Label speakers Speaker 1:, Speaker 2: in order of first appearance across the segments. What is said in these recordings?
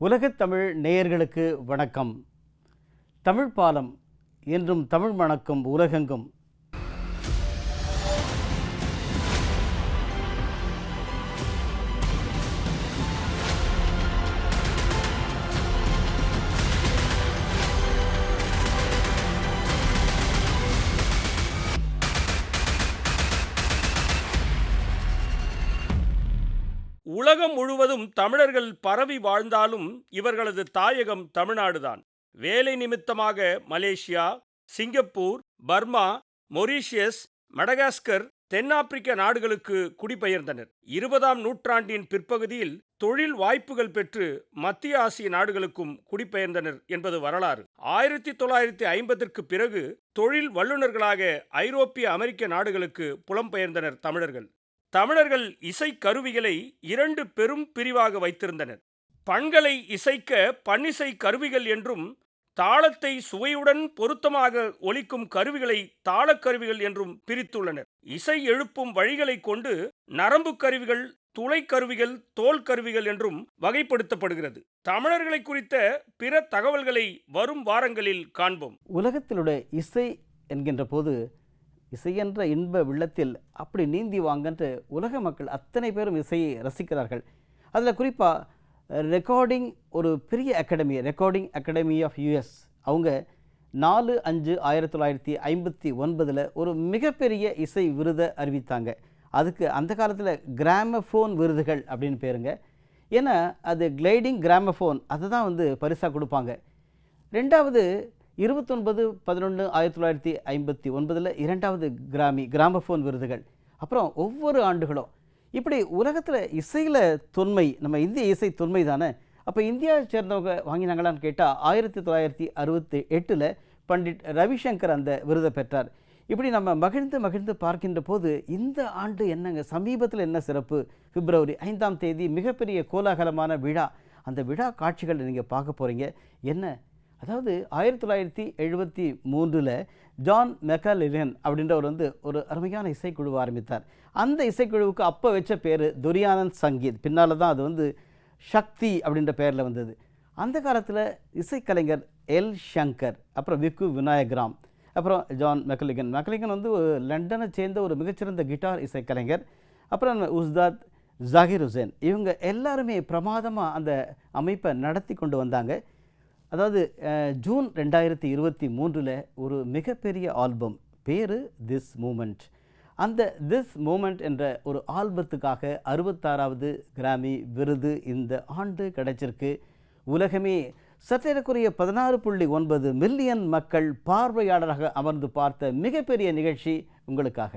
Speaker 1: உலகத்தமிழ் நேயர்களுக்கு வணக்கம். தமிழ் பாலம் என்றும் தமிழ் மணக்கும் உலகெங்கும்
Speaker 2: உலகம் முழுவதும் தமிழர்கள் பரவி வாழ்ந்தாலும் இவர்களது தாயகம் தமிழ்நாடுதான். வேலை நிமித்தமாக Malaysia Singapore Burma Mauritius Madagascar தென்னாப்பிரிக்க நாடுகளுக்கு குடிபெயர்ந்தனர். இருபதாம் நூற்றாண்டின் பிற்பகுதியில் தொழில் வாய்ப்புகள் பெற்று மத்திய ஆசிய நாடுகளுக்கும் குடிபெயர்ந்தனர் என்பது வரலாறு. ஆயிரத்தி தொள்ளாயிரத்தி ஐம்பதற்கு பிறகு தொழில் வல்லுநர்களாக ஐரோப்பிய அமெரிக்க நாடுகளுக்கு புலம்பெயர்ந்தனர் தமிழர்கள். தமிழர்கள் இசை கருவிகளை இரண்டு பெரும் பிரிவாக வைத்திருந்தனர். பண்களை இசைக்க பன்னிசை கருவிகள் என்றும் தாளத்தை சுவையுடன் பொருத்தமாக ஒலிக்கும் கருவிகளை தாளக்கருவிகள் என்றும் பிரித்துள்ளனர். இசை எழுப்பும் வழிகளை கொண்டு நரம்பு கருவிகள் துளை கருவிகள் தோல் கருவிகள் என்றும் வகைப்படுத்தப்படுகிறது. தமிழர்களை குறித்த பிற தகவல்களை வரும் வாரங்களில் காண்போம்.
Speaker 1: உலகத்திலுடைய இசை என்கின்ற போது இசையென்ற இன்ப வெள்ளத்தில் அப்படி நீந்தி வாங்கன்று உலக மக்கள் அத்தனை பேரும் இசையை ரசிக்கிறார்கள். அதில் குறிப்பாக ரெக்கார்டிங் ஒரு பெரிய academy recording academy of US அவங்க நாலு அஞ்சு ஆயிரத்தி தொள்ளாயிரத்தி ஐம்பத்தி ஒன்பதில் ஒரு மிகப்பெரிய இசை விருதை அறிவித்தாங்க. அதுக்கு அந்த காலத்தில் கிராமஃபோன் விருதுகள் அப்படின்னு பேருங்க. ஏன்னா அது கிளைடிங் கிராமஃபோன் அதை தான் வந்து பரிசாக கொடுப்பாங்க. ரெண்டாவது இருபத்தொன்பது பதினொன்று ஆயிரத்தி தொள்ளாயிரத்தி ஐம்பத்தி ஒன்பதில் இரண்டாவது கிராமி கிராமஃபோன் விருதுகள். அப்புறம் ஒவ்வொரு ஆண்டுகளும் இப்படி உலகத்தில் இசையில் தொன்மை நம்ம இந்திய இசை தொன்மை தானே அப்போ இந்தியாவை சேர்ந்தவங்க வாங்கினாங்களான்னு கேட்டால் ஆயிரத்தி தொள்ளாயிரத்தி அறுபத்தி எட்டில் பண்டிட் ரவிசங்கர் அந்த விருதை பெற்றார். இப்படி நம்ம மகிழ்ந்து மகிழ்ந்து பார்க்கின்ற போது இந்த ஆண்டு என்னங்க சமீபத்தில் என்ன சிறப்பு? பிப்ரவரி ஐந்தாம் தேதி மிகப்பெரிய கோலாகலமான விழா. அந்த விழா காட்சிகளை நீங்கள் பார்க்க போகிறீங்க என்ன? அதாவது ஆயிரத்தி தொள்ளாயிரத்தி எழுபத்தி மூன்றில் ஜான் மெக்காலிலியன் அப்படின்றவர் வந்து ஒரு அருமையான இசைக்குழுவை ஆரம்பித்தார். அந்த இசைக்குழுவுக்கு அப்போ வச்ச பேர் துரியானந்த் சங்கீத். பின்னால் தான் அது வந்து சக்தி அப்படின்ற பேரில் வந்தது. அந்த காலத்தில் இசைக்கலைஞர் எல் ஷங்கர் அப்புறம் விக்கு விநாயகராம் அப்புறம் ஜான் மெக்கலிகன். மெக்கலிகன் வந்து ஒரு லண்டனை சேர்ந்த ஒரு மிகச்சிறந்த கிட்டார் இசைக்கலைஞர் அப்புறம் உஸ்தாத் ஜாகிர் ஹுசேன் இவங்க எல்லாருமே பிரமாதமாக அந்த அமைப்பை நடத்தி கொண்டு வந்தாங்க. அதாவது ஜூன் ரெண்டாயிரத்தி இருபத்தி மூன்றில் ஒரு மிகப்பெரிய ஆல்பம் பேர் திஸ் மூமெண்ட் அந்த திஸ் மூமெண்ட் என்ற ஒரு ஆல்பத்துக்காக அறுபத்தாறாவது கிராமி விருது இந்த ஆண்டு கிடைச்சிருக்கு. உலகமே சற்றேறக்குரிய பதினாறு புள்ளி ஒன்பது மில்லியன் மக்கள் பார்வையாளராக அமர்ந்து பார்த்த மிகப்பெரிய நிகழ்ச்சி உங்களுக்காக.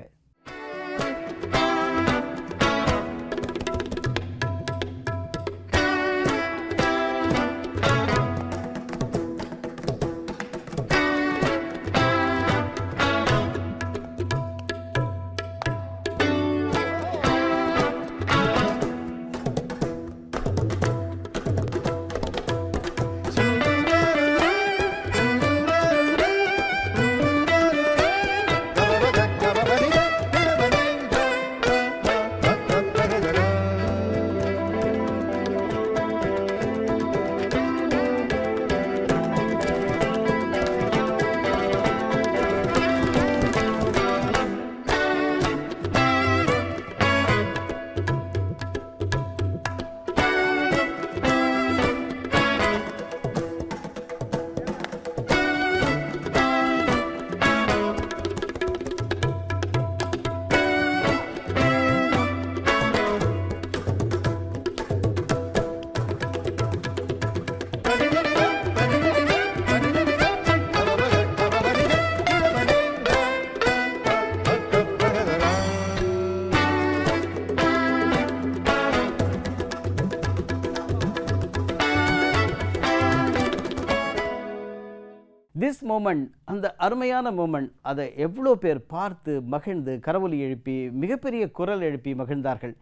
Speaker 1: மூமெண்ட் அந்த அருமையான மூமெண்ட் அதை எவ்வளோ பேர் பார்த்து மகிழ்ந்து கரவொலி எழுப்பி மிகப்பெரிய குரல் எழுப்பி மகிழ்ந்தார்கள்.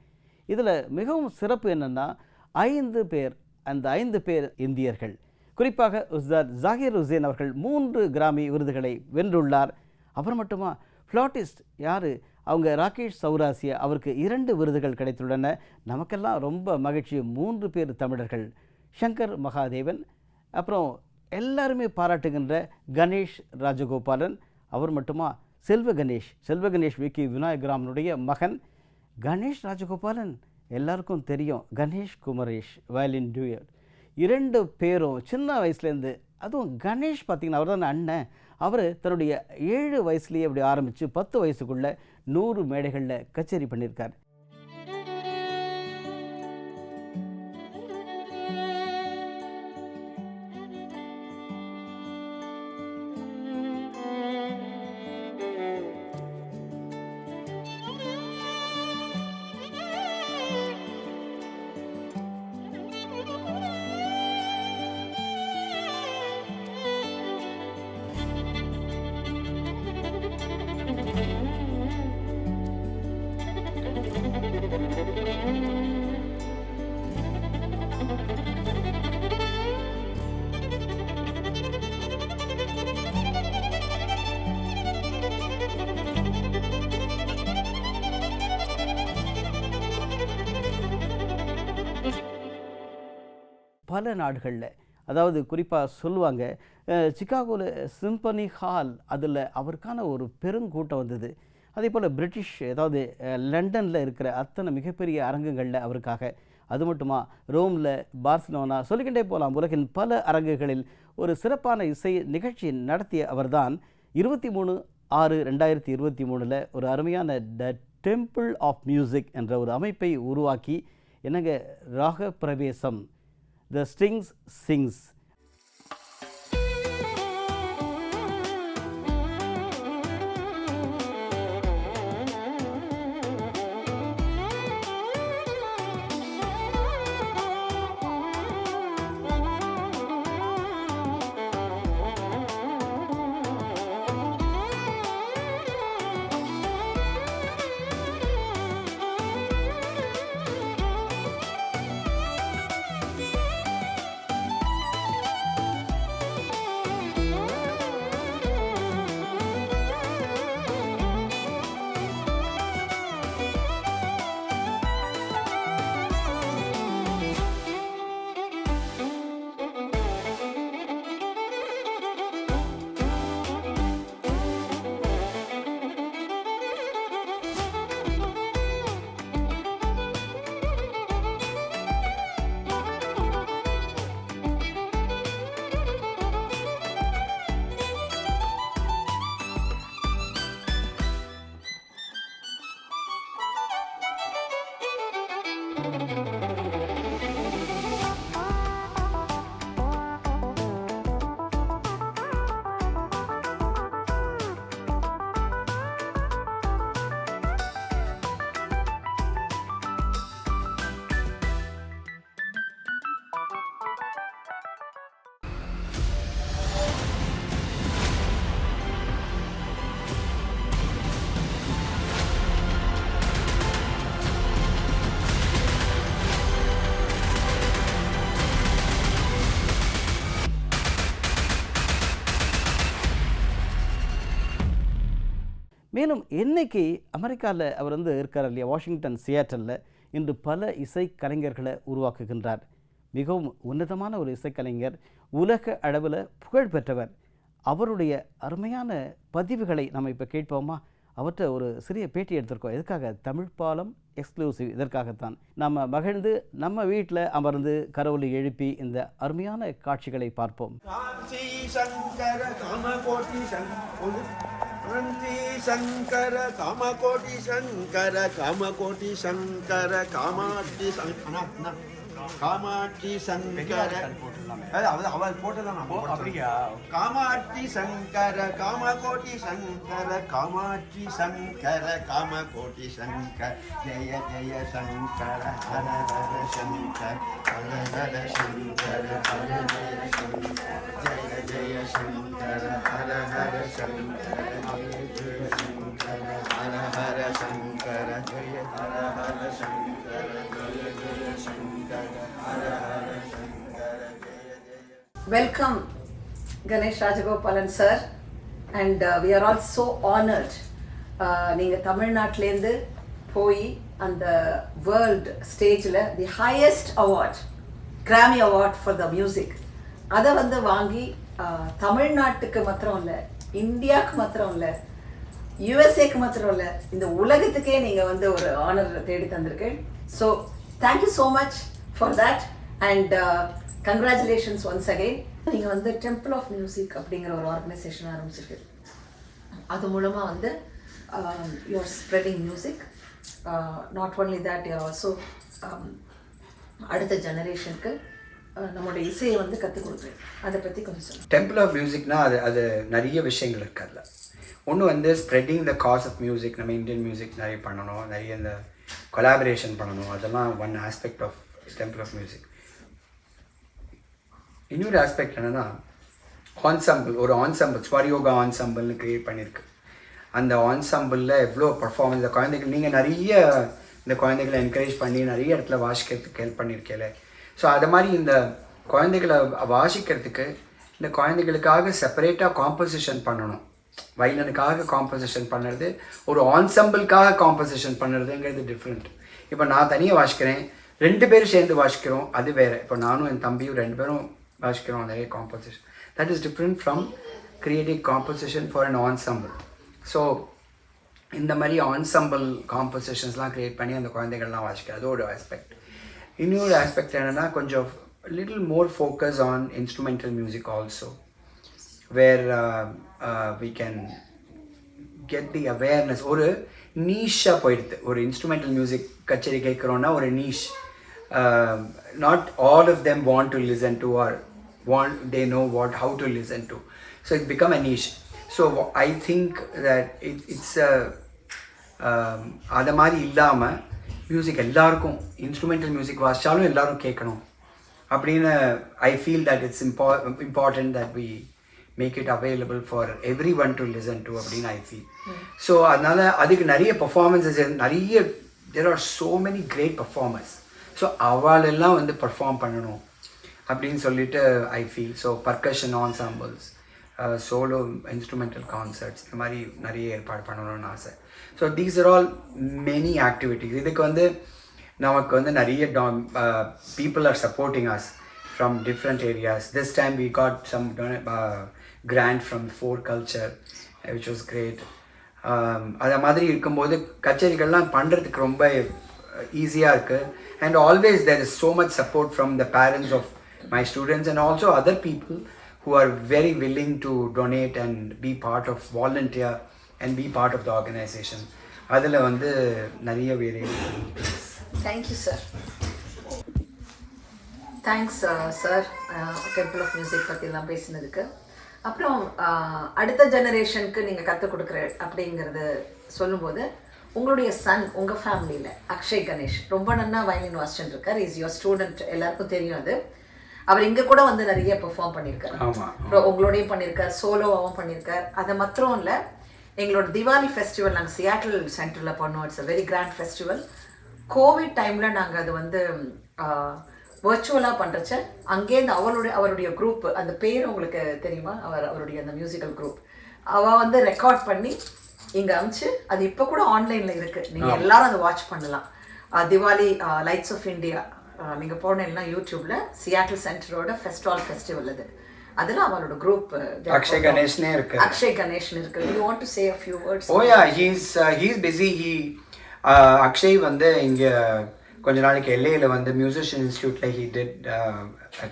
Speaker 1: இதில் மிகவும் சிறப்பு என்னென்னா ஐந்து பேர் அந்த ஐந்து பேர் இந்தியர்கள். குறிப்பாக உஸ்தாத் ஜாகிர் உசேன் அவர்கள் மூன்று கிராமி விருதுகளை வென்றுள்ளார். அவர் மட்டுமா? ஃப்ளாட்டிஸ்ட் யார்? அவங்க ராகேஷ் சௌராசியா அவருக்கு இரண்டு விருதுகள் கிடைத்துள்ளன. நமக்கெல்லாம் ரொம்ப மகிழ்ச்சி. மூன்று பேர் தமிழர்கள். சங்கர் மகாதேவன் அப்புறம் எல்லாருமே பாராட்டுகின்ற கணேஷ் ராஜகோபாலன். அவர் மட்டுமா? செல்வ கணேஷ். செல்வ கணேஷ் விக்கி விநாயகராமனுடைய மகன். கணேஷ் ராஜகோபாலன். எல்லாருக்கும் தெரியும். Ganesh Kumaresh violin duo. இரண்டு பேரும் சின்ன வயசுலேருந்து அதுவும் கணேஷ் பார்த்தீங்கன்னா அவர் தான் அண்ணன். அவர் தன்னுடைய ஏழு வயசுலேயே அப்படி ஆரம்பித்து பத்து வயசுக்குள்ளே நூறு மேடைகளில் கச்சேரி பண்ணியிருக்கார். பல நாடுகளில். அதாவது குறிப்பாக சொல்லுவாங்க சிக்காகோவில் சிம்பனி ஹால் அதில் அவருக்கான ஒரு பெருங்கூட்டம் வந்தது. அதே போல் பிரிட்டிஷ் அதாவது லண்டனில் இருக்கிற அத்தனை மிகப்பெரிய அரங்குகளில் அவருக்காக. அது மட்டுமா ரோமில் பார்சிலோனா சொல்லிக்கிட்டே போகலாம் உலகின் பல அரங்குகளில் ஒரு சிறப்பான இசை நிகழ்ச்சி நடத்திய அவர்தான். இருபத்தி மூணு ஆறு ரெண்டாயிரத்தி இருபத்தி மூணில் ஒரு அருமையான த டெம்பிள் ஆஃப் மியூசிக் என்ற ஒரு அமைப்பை உருவாக்கி என்னங்க ராக பிரவேசம் the strings sings. thank you மேலும் என்னைக்கு அமெரிக்காவில் அவர் வந்து இருக்கார் இல்லையா? வாஷிங்டன் சியாட்டலில் இன்று பல இசை கலைஞர்களை உருவாக்குகின்றார். மிகவும் உன்னதமான ஒரு இசைக்கலைஞர் உலக அளவில் புகழ் பெற்றவர். அவருடைய அருமையான பதிவுகளை நம்ம இப்போ கேட்போமா? அவற்றை ஒரு சிறிய பேட்டி எடுத்திருக்கோம். எதுக்காக? தமிழ் பாலம் எக்ஸ்க்ளூசிவ் இதற்காகத்தான். நம்ம மகிழ்ந்து நம்ம வீட்டில் அமர்ந்து கரவொலி எழுப்பி இந்த அருமையான காட்சிகளை பார்ப்போம்.
Speaker 3: शान्ति शङ्कर कामकोटि शङ्कर कामकोटि शङ्कर कामाङ्कर காமாட்சி சங்கர காமாட்சி சங்கர அது அவ அவள் போட்டதான் அப்படியா? காமாட்சி சங்கர காமகோட்டி சங்கர காமாட்சி சங்கர காமகோட்டி சங்கர. ஜெய ஜெய சங்கர ஹர ஹர சங்கர ஹர ஹர சங்கர ஹர ஹர சங்கர. ஜெய ஜெய Shankara Hara Hara Shankara.
Speaker 4: Welcome Ganesh Rajagopalan sir and we are all so honoured நீங்கள் தமிழ்நாட்டிலேருந்து போய் அந்த வேர்ல்டு ஸ்டேஜில் the highest award Grammy award for the music அதை வந்து வாங்கி uh, தமிழ்நாட்டுக்கு மாத்திரம் இல்லை இந்தியாவுக்கு மாத்திரம் இல்லை யுஎஸ்ஏக்கு மாத்திரம் இல்லை இந்த உலகத்துக்கே நீங்கள் வந்து ஒரு ஆனர் தேடி தந்திருக்கு so thank you so much for that and congratulations once again நீங்கள் வந்து டெம்பிள் ஆஃப் மியூசிக் அப்படிங்கிற ஒரு ஆர்கனைசேஷன் ஆரம்பிச்சிருக்கு அது மூலமாக வந்து you're spreading music not only that you're also அடுத்த ஜெனரேஷனுக்கு uh, நம்மளோட இசையை வந்து கற்றுக் கொடுக்குறேன். அதை பற்றி கொஞ்சம் சொல்லுங்கள்
Speaker 5: டெம்பிள் ஆஃப் மியூசிக்னா அது அது நிறைய விஷயங்கள் இருக்குது அதில். ஒன்று வந்து spreading the cause of music நம்ம இந்தியன் மியூசிக் நிறைய பண்ணணும். நிறைய இந்த கொலாபரேஷன் பண்ணணும். அதெல்லாம் one aspect of temple of music இன்னொரு ஆஸ்பெக்ட் என்னென்னா ஆன்சாம்பிள் ஒரு ஆன்சாம்பிள் ஸ்வரியோகா ஆன்சாம்பிள்னு க்ரியேட் பண்ணியிருக்கு அந்த ஆன்சாம்பிளில் எவ்வளோ பர்ஃபார்மன்ஸ் இந்த குழந்தைகள் நீங்கள் நிறைய இந்த குழந்தைகளை என்கரேஜ் பண்ணி நிறைய இடத்துல வாசிக்கிறதுக்கு ஹெல்ப் பண்ணியிருக்கேல ஸோ அது மாதிரி இந்த குழந்தைகளை வாசிக்கிறதுக்கு இந்த குழந்தைகளுக்காக செப்பரேட்டாக காம்போசிஷன் பண்ணணும். வைலனுக்காக காம்போசிஷன் பண்ணுறது ஒரு ஆன்சம்பிளுக்காக காம்போசிஷன் பண்ணுறதுங்கிறது டிஃப்ரெண்ட் இப்போ நான் தனியாக வாசிக்கிறேன் ரெண்டு பேரும் சேர்ந்து வாசிக்கிறோம் அது வேறு. இப்போ நானும் என் தம்பியும் ரெண்டு பேரும் வாசிக்கிறோம் நிறைய composition that is different from creative composition for an ensemble so இந்த மாதிரி ஆன்சம்பிள் காம்போசிஷன்ஸ்லாம் க்ரியேட் பண்ணி அந்த குழந்தைகள்லாம் வாசிக்கிறது அது ஒரு ஆஸ்பெக்ட் இன்னொரு ஆஸ்பெக்ட் என்னென்னா கொஞ்சம் little more focus on instrumental music also where we can get the awareness ஒரு நீஷாக போயிடுது. ஒரு இன்ஸ்ட்ருமெண்டல் மியூசிக் கச்சேரி கேட்குறோன்னா ஒரு niche not all of them want to listen to or want they know what how to listen to so it become a niche so I think that it it's a அதை மாதிரி இல்லாமல் music எல்லாருக்கும் instrumental music வாசித்தாலும் எல்லாரும் கேட்கணும். அப்படின்னு I feel that it's impo important that we make it available for every one to listen to அப்படின்னு I feel so அதனால் அதுக்கு நிறைய பர்ஃபார்மன்ஸஸ் நிறைய there are so many great performers so அவளெல்லாம் வந்து பர்ஃபார்ம் பண்ணணும். அப்படின்னு சொல்லிட்டு I feel so percussion ensembles solo instrumental concerts இந்த மாதிரி நிறைய ஏற்பாடு பண்ணணும்னு ஆசை. So these are all many activities இதுக்கு வந்து நமக்கு வந்து நிறைய people are supporting us from different areas this time we got some grant from for culture which was great அதை மாதிரி இருக்கும்போது கச்சேரிகள்லாம் பண்ணுறதுக்கு ரொம்ப ஈஸியாக இருக்குது and always there is so much support from the parents of my students and also other people who are very willing to donate and be part of volunteer and be part of the organization. அதில் வந்து நிறைய பேர்
Speaker 4: thank you sir thanks sir temple of music பற்றிலாம் பேசினதுக்கு. அப்புறம் uh, அடுத்த ஜெனரேஷனுக்கு நீங்கள் கற்றுக் கொடுக்குற அப்படிங்கிறது சொல்லும்போது உங்களுடைய சன் உங்கள் ஃபேமிலியில் அக்ஷய் கணேஷ் ரொம்ப நன்னா வயலின் வாசிச்சுட்டு இருக்கார். இஸ் யுவர் ஸ்டூடெண்ட் எல்லாருக்கும் தெரியும் அது. அவர் இங்கே கூட வந்து நிறைய பெர்ஃபார்ம் பண்ணியிருக்காரு உங்களோடையும் பண்ணியிருக்கார் சோலோவாகவும் பண்ணியிருக்கார் அது மாத்திரம் இல்லை எங்களோட திவாலி ஃபெஸ்டிவல் நாங்கள் சியாட்டில் சென்டரில் பண்ணோம். It's a very grand festival covid டைமில் நாங்கள் அது வந்து வர்ச்சுவலாக பண்ணுறச்ச அங்கேருந்து அவளுடைய அவருடைய குரூப் அந்த பேர் உங்களுக்கு தெரியுமா? அவர் அவருடைய அந்த மியூசிக்கல் குரூப் அவள் வந்து ரெக்கார்ட் பண்ணி இங்கே அமிச்சு அது இப்போ கூட ஆன்லைனில் இருக்குது நீங்கள் எல்லாரும் அதை வாட்ச் பண்ணலாம். திவாலி லைட்ஸ் ஆஃப் இந்தியா நீங்கள் போனீங்கன்னா யூடியூப்ல சியாட்டில் சென்டரோட ஃபெஸ்டிவல் ஃபெஸ்டிவல் அது. அதில் அவளோட குரூப்
Speaker 5: அக்ஷய் கணேஷ்னே இருக்கு
Speaker 4: அக்ஷய் கணேஷ்னு இருக்கு you want to say a few
Speaker 5: words oh yeah he's he's busy he Akshay வந்து இங்கே கொஞ்ச நாளைக்கு எல்ஏயில் வந்து மியூசிஷியன் இன்ஸ்டியூட்டில் he did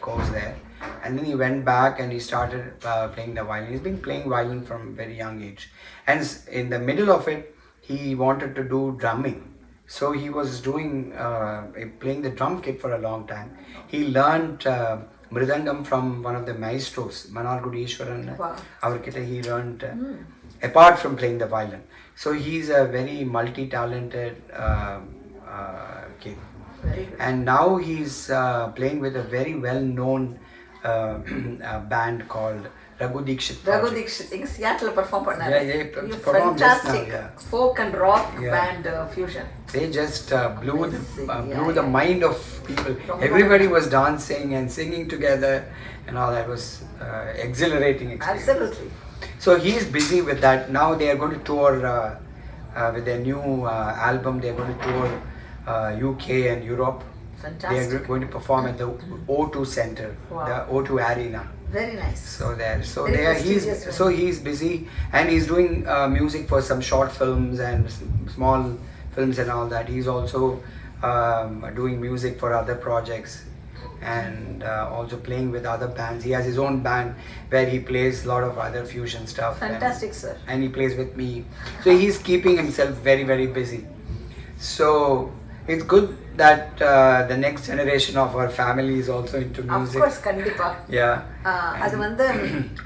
Speaker 5: course there and then he went back and he started uh, playing the violin. He's been playing violin from very young age. And in the middle of it, he wanted to do drumming. So he was doing, uh, playing the drum kit for a long time. He learned uh, Mridangam from one of the maestros, Manargudi Ishwaran.
Speaker 4: Wow.
Speaker 5: Avarkita he learned uh, apart from playing the violin. So he's a very multi-talented um, uh, kid.
Speaker 4: Very good.
Speaker 5: And now he's uh, playing with a very well-known uh, uh, band called Raghu Dikshit.
Speaker 4: Raghu
Speaker 5: Project.
Speaker 4: Dikshit இங்க Seattle perform பண்ணாரு
Speaker 5: Yeah, yeah, he performed just now,
Speaker 4: fantastic
Speaker 5: yeah.
Speaker 4: Folk and rock
Speaker 5: Yeah.
Speaker 4: Band fusion
Speaker 5: they just uh, blew the, uh, blew the mind of people. Everybody was dancing and singing together, and all that was uh, exhilarating experience.
Speaker 4: Absolutely.
Speaker 5: So he's busy with that. Now they are going to tour uh, uh, with their new uh, album. They are going to tour uh, UK and Europe.
Speaker 4: Fantastic.
Speaker 5: They are going to perform at the O2 Center,
Speaker 4: wow.
Speaker 5: the O2 Arena.
Speaker 4: Very nice.
Speaker 5: So there, so
Speaker 4: Very
Speaker 5: there, he's so he's busy and he's doing uh, music for some short films and small films and all that. He's also um, doing music for other projects and uh, also playing with other bands. He has his own band where he plays a lot of other fusion stuff. and-
Speaker 4: Fantastic, sir.
Speaker 5: and he plays with me. So he's keeping himself very, very busy. So it's good that uh, the next generation of our family is also into
Speaker 4: Of
Speaker 5: music.
Speaker 4: course, கண்டிப்பா
Speaker 5: Yeah.
Speaker 4: ஆஹ் அது வந்து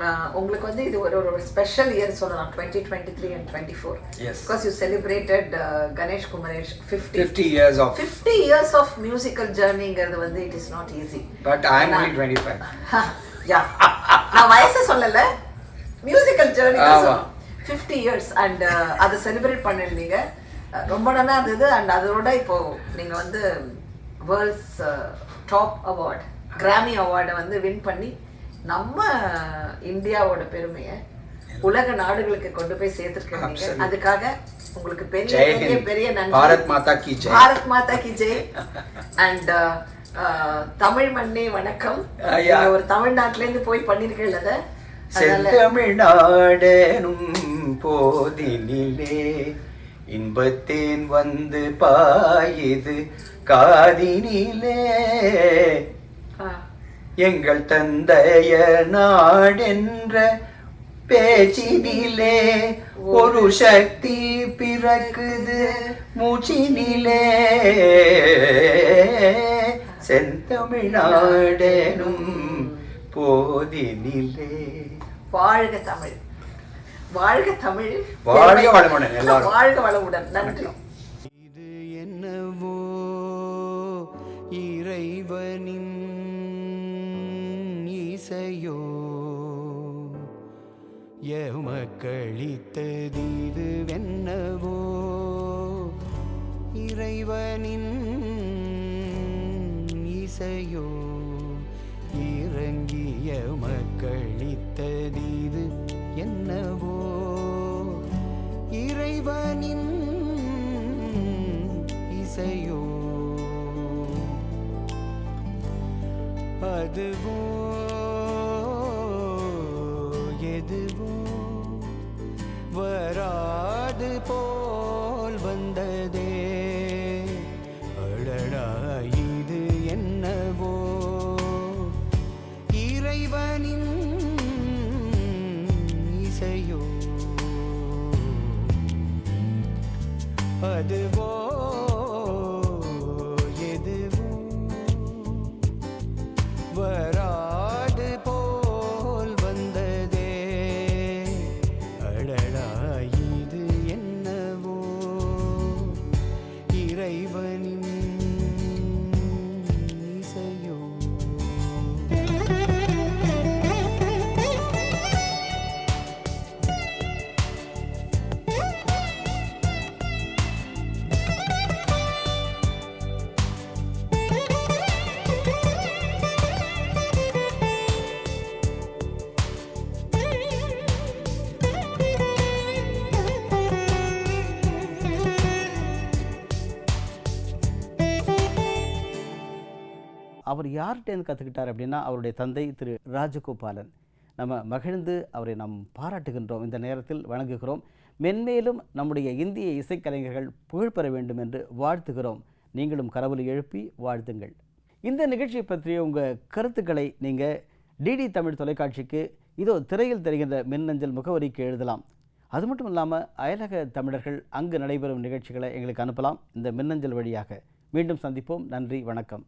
Speaker 4: ஆஹ் உங்களுக்கு வந்து இது ஒரு ஒரு ஸ்பெஷல் இயர் சொல்லலாம் twenty twenty three and twenty four
Speaker 5: Yes.
Speaker 4: Because you celebrated Ganesh Kumaresh fifty
Speaker 5: 50 years of.
Speaker 4: Fifty years of musical ஜேர்னிங்கிறது வந்து it is not easy
Speaker 5: But I'm only 25.
Speaker 4: Yeah நான் வயசு சொல்லல மியூசிக்கல் ஜேர்னி
Speaker 5: ஆமா.
Speaker 4: Fifty years and அதை celebrate பண்ணிருந்தீங்க ரொம்ப நல்லா இருந்தது அண்ட் அதோட இப்போ நீங்க வந்து வேர்ல்ட்ஸ் டாப் அவார்ட் கிராமி அவார்டை வந்து வின் பண்ணி நம்ம இந்தியாவோட பெருமையை உலக நாடுகளுக்கு கொண்டு போய் சேர்த்துருக்கீங்க. அதுக்காக உங்களுக்கு பெரிய பெரிய. பெரிய நன்றி
Speaker 5: பாரத் மாதா கி ஜெய்.
Speaker 4: பாரத் மாதா கி ஜெய் அண்ட் தமிழ் மண்ணே வணக்கம். நீங்க ஒரு தமிழ்நாட்டுல இருந்து போய் பண்ணிருக்கீங்க அத
Speaker 5: செந்தமிழ்நாடனும் போதினிலே இன்பத்தேன் வந்து பாயுது காதினிலே. எங்கள் தந்தைய நாடென்ற பேச்சினிலே ஒரு சக்தி பிறக்குது மூச்சினிலே. செந்தமிழ்நாடெனும் போதினிலே.
Speaker 4: வாழ்க தமிழ். வாழ்க தமிழ்
Speaker 5: வாழ்க வளமுடன் எல்லாரும்.
Speaker 4: வாழ்க வளமுடன். நன்றி.
Speaker 5: இது என்னவோ இறைவனின் இசையோ? எமக்களித்தது இது வென்னவோ இறைவனின் இசையோ? இறங்கிய மக்களித்தது இது என்னவோ இறைவனின் இசையோ. அதுவோ எதுவோ வராது போல் வந்ததே. அடடா இது என்னவோ. இறைவனின் இசையோ. அதுவோ எதுவோ
Speaker 1: அவர் யார்கிட்டேருந்து கற்றுக்கிட்டார் அப்படின்னா அவருடைய தந்தை திரு ராஜகோபாலன். நம்ம மகிழ்ந்து அவரை நாம் பாராட்டுகின்றோம். இந்த நேரத்தில் வணங்குகிறோம். மென்மேலும் நம்முடைய இந்திய இசைக்கலைஞர்கள் புகழ் பெற வேண்டும் என்று வாழ்த்துகிறோம். நீங்களும் கரவலை எழுப்பி வாழ்த்துங்கள். இந்த நிகழ்ச்சியை பற்றிய உங்கள் கருத்துக்களை நீங்கள் டிடி தமிழ் தொலைக்காட்சிக்கு இதோ திரையில் தெரிகின்ற மின்னஞ்சல் முகவரிக்கு எழுதலாம். அது மட்டும் இல்லாமல் அயலக தமிழர்கள் அங்கு நடைபெறும் நிகழ்ச்சிகளை எங்களுக்கு அனுப்பலாம். இந்த மின்னஞ்சல் வழியாக. மீண்டும் சந்திப்போம். நன்றி. வணக்கம்.